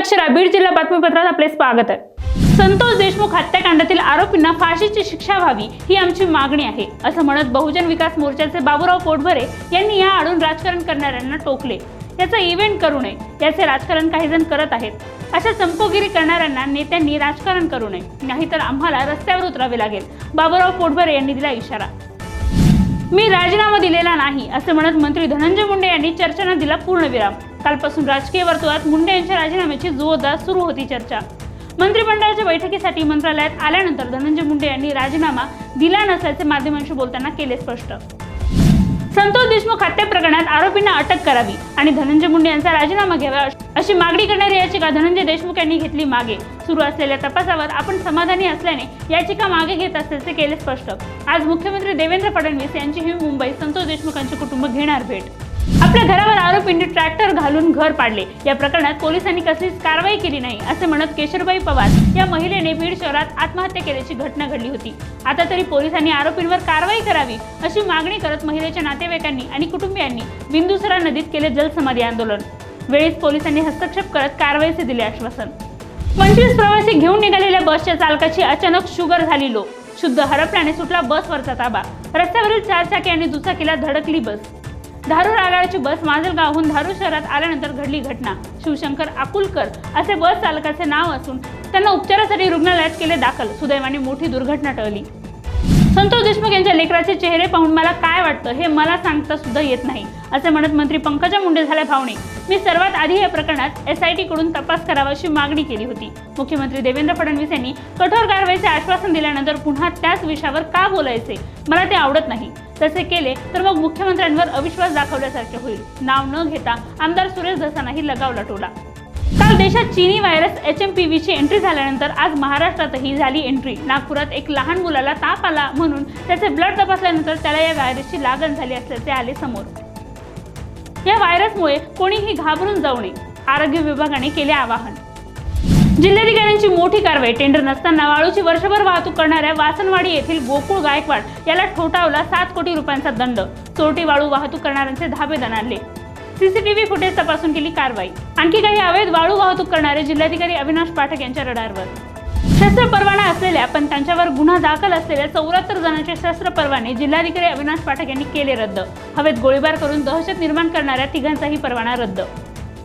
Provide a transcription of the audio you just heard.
अक्षरा बीड जिल्हा बातमीपत्रात आपले स्वागत आहे. संतोष देशमुख हत्याकांडातील आरोपींना फाशीची शिक्षा व्हावी ही आमची मागणी आहे असं म्हणत बहुजन विकास मोर्चाचे बाबूराव पोटभरे यांनी या आडून राजकारण करणाऱ्यांना टोकले. याचा इव्हेंट करू नये याचे राजकारण काही जण करत आहेत. अशा संपोगिरी करणाऱ्यांना नेत्यांनी राजकारण करू नये नाहीतर आम्हाला रस्त्यावर उतरावे लागेल बाबूराव पोटभरे यांनी दिला इशारा. मी राजीनामा दिलेला नाही असं म्हणत मंत्री धनंजय मुंडे यांनी चर्चांना दिला पूर्णविराम. कालपासून राजकीय वर्तुळात मुंडे यांच्या राजीनाम्याची जोरदार सुरू होती चर्चा. मंत्रिमंडळाच्या बैठकीसाठी मंत्रालयात आल्यानंतर धनंजय मुंडे यांनी राजीनामा दिला नसल्याचे माध्यमांशी बोलताना केले स्पष्ट. संतोष देशमुख हत्या प्रकरणात आरोपींना अटक करावी आणि धनंजय मुंडे यांचा राजीनामा घ्यावा अशी मागणी करणारी याचिका धनंजय देशमुख यांनी घेतली मागे. सुरू असलेल्या तपासावर आपण समाधानी असल्याने याचिका मागे घेत असल्याचे केले स्पष्ट. आज मुख्यमंत्री देवेंद्र फडणवीस यांची ही मुंबई संतोष देशमुखांचे कुटुंब घेणार भेट. आपल्या घरावर आरोपींनी ट्रॅक्टर घालून घर पाडले. या प्रकरणात पोलिसांनी कसलीच कारवाई केली नाही असे म्हणत केशरबाई पवार या महिलेने बीड शहरात आत्महत्या केल्याची घटना घडली होती. आता तरी पोलिसांनी आरोपींवर कारवाई करावी अशी मागणी करत महिलेच्या नातेवाईकांनी आणि कुटुंबियांनी बिंदुसरा नदीत केले जलसमाधी आंदोलन. वेळीच पोलिसांनी हस्तक्षेप करत कारवाईचे दिले आश्वासन. पंचवीस प्रवासी घेऊन निघालेल्या बसच्या चालकाची अचानक शुगर झाली लो शुद्ध हरपल्याने सुटला बसवरचा ताबा. रस्त्यावरील चारचाकी आणि दुचाकीला धडकली बस. धारूर आगाराची बस माजलगावहून धारूर शहरात आल्यानंतर घडली घटना. शिवशंकर आकुलकर असे बस चालकाचे नाव असून त्यांना उपचारासाठी रुग्णालयात केले दाखल. सुदैवाने मोठी दुर्घटना टळली. संतोष देशमुख यांच्या लेकराचे चेहरे पाहून मला काय वाटतं हे मला सांगता सुद्धा येत नाही असे म्हणत मंत्री पंकजा मुंडे झाल्या भावणे मी सर्वात आधी या प्रकरणात एस आय टीकडून तपास करावा अशी मागणी केली होती. मुख्यमंत्री देवेंद्र फडणवीस यांनी कठोर कारवाईचे आश्वासन दिल्यानंतर पुन्हा त्याच विषयावर का बोलायचे? मला ते आवडत नाही. तसे केले तर मग मुख्यमंत्र्यांवर अविश्वास दाखवल्यासारखे होईल. नाव न घेता आमदार सुरेश धसानाही लगावला टोला काल देशात चीनी व्हायरस एच एम पी व्हीची एंट्री झाल्यानंतर आज महाराष्ट्रातही झाली एंट्री नागपुरात एक लहान मुलाला ताप आला म्हणून त्याचे ब्लड तपासल्यानंतर त्याला या व्हायरसची लागण झाली असल्याचे आले समोर. या व्हायरसमुळे कोणीही घाबरून जाऊ नये. आरोग्य विभागाने केले आवाहन. जिल्हाधिकाऱ्यांची मोठी कारवाई. टेंडर नसताना वाळूची वर्षभर वाहतूक करणाऱ्या वासनवाडी येथील गोकुळ गायकवाड याला ठोठावला सात कोटी रुपयांचा दंड. चोरटी वाळू वाहतूक करणाऱ्यांचे धाबे दणारले सीसीटीव्ही फुटेज तपासून केली कारवाई. आणखी काही अवैध वाळू वाहतूक करणारे जिल्हाधिकारी अविनाश पाठक यांच्या रडारवर. शस्त्र परवाना असलेल्या पण त्यांच्यावर गुन्हा दाखल असलेल्या चौऱ्याहत्तर जणांचे शस्त्र परवाने जिल्हाधिकारी अविनाश पाठक यांनी केले रद्द. हवेत गोळीबार करून दहशत निर्माण करणाऱ्या तिघांचाही परवाना रद्द.